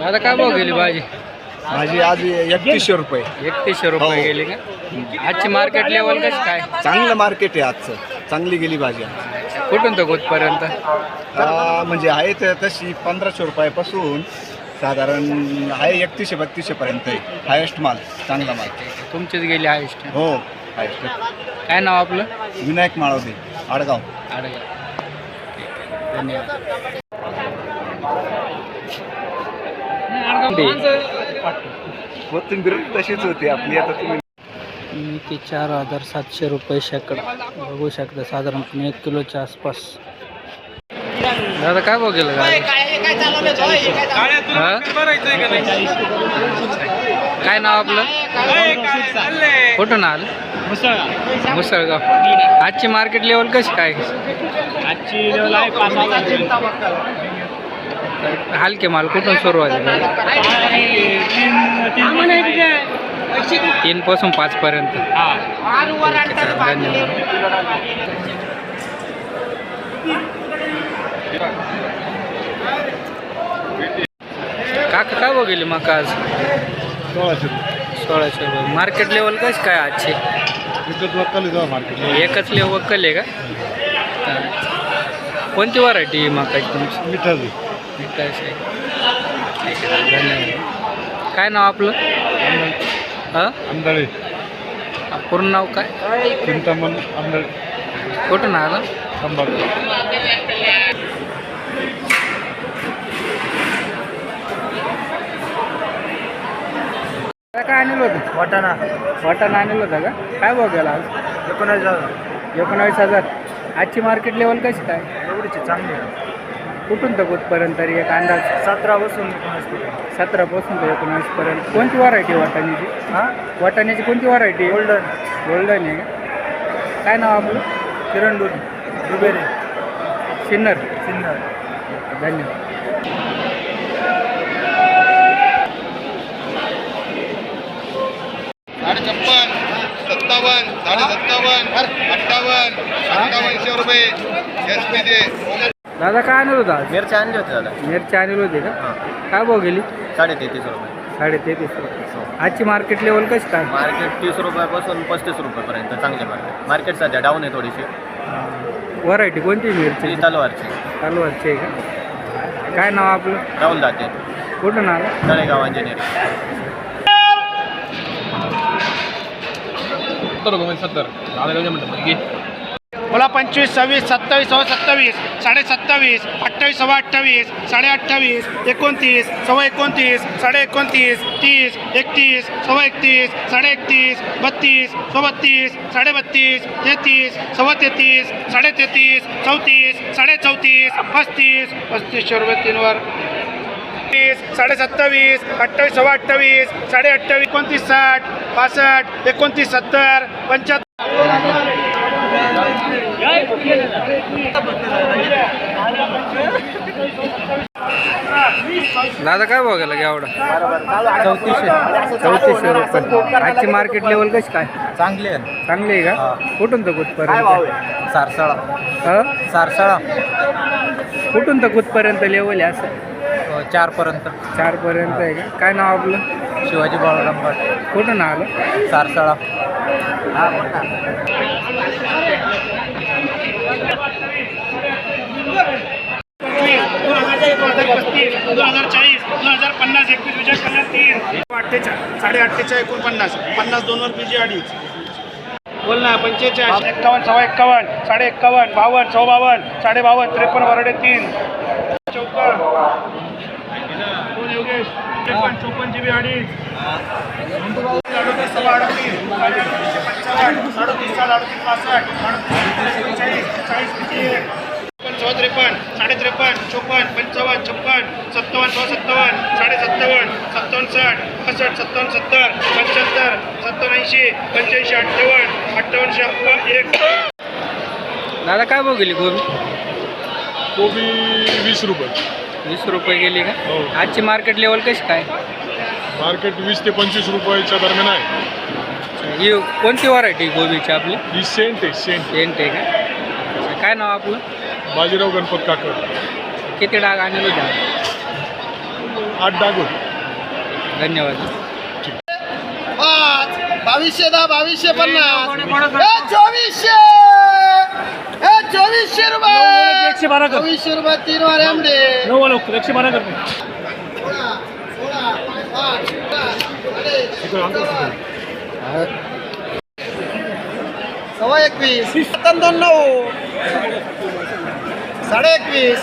दादा काय भाव गेली भाजी? माझी आज एकतीसशे रुपये. एकतीसशे रुपये हो. गेली का? आजची मार्केट लेवल कशी काय? चांगलं मार्केट आहे आजचं. चांगली गेली भाजी आज. कुठून तर कुठपर्यंत आ, म्हणजे आहे तर तशी पंधराशे रुपयापासून साधारण आहे एकतीसशे बत्तीसशे पर्यंत आहे. हायेस्ट माल चांगला माल. तुमचीच गेली हायस्ट हो हायेस्ट काय नाव आपलं? विनायक माळवदे आडगाव. अडगा धन्यवाद. तशीच होती आपली. आता तुम्ही ते चार हजार सातशे रुपये शेकडा. बघू शकता साधारणपणे एक किलोच्या आसपास. दादा काय भाव गेलं हा? काय नाव आपलं? कुठून आलं? मुसळगाव. आजची मार्केट लेवल कशी काय? आजची लेवल आहे पाच हलके माल कुठून सुरुवात तीन पासून पाच पर्यंत. धन्यवाद काका काय गेली मका आज? सोळाशे सोळाशे रुपये. मार्केट लेवल कशी काय आजची? रुपये वक्कल जाऊ मार्केट एकच लेवल कल आहे का? कोणती व्हरायटी मकाची तुमची? मिठाची. विकास आहे धन्यवाद. काय नाव आपलं? हां? आंधळे पूर्ण नाव काय? चिंतामण आंधळे कुठून आलं संभार काय आणलं होतं वाटाणा. वाटाणा आणलं होतं का? काय भाव गेला आज? एकोणावीस हजार. एकोणावीस हजार. आजची मार्केट लेवल कशी काय? एवढीची चांगली कुठून तर कुठपर्यंत तरी एक अंदाज? सतरा बसून एकोणावीस सतरापासून तर एकोणावीसपर्यंत कोणती व्हरायटी वाटाण्याची? हां? वाटाण्याची कोणती व्हरायटी गोल्डन. गोल्डन आहे का? काय नाव आपलं? किरण दुबेरे सिन्नर. सिन्नर. धन्यवाद. छप्पन सत्तावन्न साडे सत्तावन्न अठ्ठावन्न अठ्ठावन्नशे रुपये. एस पी दे दादा काय आणलं होतं आज? मिरच्या आणले होते दादा. मिरची आणली होती का? काय भाव गेली? साडे तेहतीस रुपये. साडे तेहतीस रुपये आजची मार्केट लेवल कशी काय? मार्केट तीस रुपयापासून पस्तीस रुपयापर्यंत चांगले मार्केट मार्केट सध्या डाऊन आहे थोडीशी. व्हरायटी कोणती मिरची? ती तलवारची. चालूवरची आहे का? काय नाव आपलं? राहुल दाते. कुठून आलं तळेगाव इंजिनिअरिंग बोला पंचवीस सव्वीस सत्तावीस सव्वा सत्तावीस साडे सत्तावीस अठ्ठावीस सव्वा अठ्ठावीस साडे अठ्ठावीस एकोणतीस सव्वा एकोणतीस साडे एकोणतीस तीस एकतीस सव्वा एकतीस साडे एकतीस बत्तीस सव्वा बत्तीस साडे बत्तीस तेहतीस सव्वा तेहतीस साडे तेहतीस चौतीस साडे चौतीस पस्तीस पस्तीसशे रुपये तीनवर. तीस साडे सत्तावीस अठ्ठावीस सव्वा अठ्ठावीस साडे अठ्ठावीस एकोणतीस साठ पासष्ट एकोणतीस सत्तर पंच्याहत्तर. दादा काय भाव गेला एवढा? चौतीसशे चौतीसशे रुपये. आजची मार्केट लेवल कशी काय? चांगले आहे. चांगली आहे का? कुठून तर कुठपर्यंत? सारसाळा. हं? सारसाळा. कुठून तर कुठपर्यंत लेवल आहे असं? चारपर्यंत. चारपर्यंत आहे का? काय नाव आपलं? शिवाजी बाळराम पाटील. कुठून आलं? सारसाळा. दोन हजार एक दोन हजार पस्तीस दोन हजार चाळीस दोन हजार पन्नास एकवीस पन्नास तीन अठ्ठेचाळीस साडे अठ्ठेचाळीस एकोणपन्नास पन्नास दोनवर बीजी अडीच बोल ना पंचेचाळीस एक्कावन्न सव्वा एक्कावन्न साडे एक्कावन्न बावन्न सव्वा बावन्न साडे बावन्न त्रेपन्न वरडे तीन योगेश त्रेपन्न चौपन्न जीबी अडीच. अडतीस सव्वा अडतीस. साडेतीनशे पंचावन्न अडतीस सात अडतीस पासष्ट. अडतीस पंचेचाळीस चाळीस किती सव्वा त्रेपन्न साडे त्रेपन्न चोपन्न पंचावन्न छप्पन्न सत्तावन्न सव्वा सत्तावन्न साडे सत्तावन्न सत्तावन्न साठ पासष्ट सत्तावन्न सत्तर पंच्याहत्तर सत्तावन्न ऐंशी पंच्याऐंशी अठ्ठावन्न अठ्ठावन्न एक. दादा काय गेली गोबी? कोबी वीस रुपये. वीस रुपये गेली का? हो. आजची मार्केट लेवल कशी काय? मार्केट वीस ते पंचवीस रुपयाच्या दरम्यान आहे. ही कोणती व्हरायटी गोबीची आपली? ही सेंट आहे सेंट सेंट आहे का? काय नाव आपलं? बाजीराव गणपत काकर किती डाग आणले आठ डाग होते. धन्यवाद. बावीसशे दहा बावीसशे पन्नास. ए, चोवीसशे! ए, चोवीसशे रुपये! एकशे बारा कर चोवीसशे रुपये तीन वारे आंबे नऊ लोक एकशे बारा कर सव्वा एकवीस. सत्तावन्न दोन नऊ. साडे एकवीस.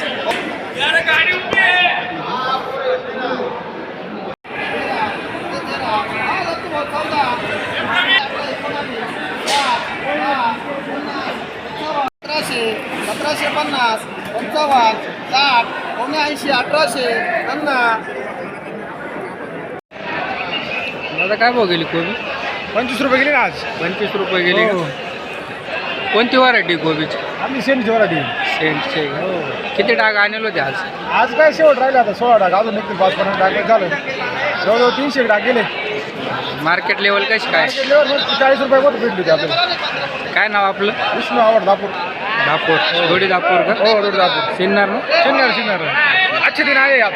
सतराशे सतराशे पन्नास पंचावन्न साठ पावणे ऐंशी अठराशे पन्नास. दादा काय भाव गेली कोबी? पंचवीस रुपये गेले ना आज. पंचवीस रुपये गेली का? कोणती व्हरायटी कोबीची? आम्ही सेंट जोराटी सेंटचे का? किती डाग आणले होते आज? आज काय शेवट राहिले आता? सोळा डाग. अजून एक पाच पन्नास डाग झालं. जवळजवळ तीनशे डाग गेले. मार्केट लेवल कशी काय? चाळीस रुपये भेटली होती आपल्याला. काय नाव आपलं? विष्णू आवड दापूर दापोर थोडी दापोर का? हो रोड दापूर. सिन्नर ना? शिन्नर शिन्नर. अच्छे दिन आए आप।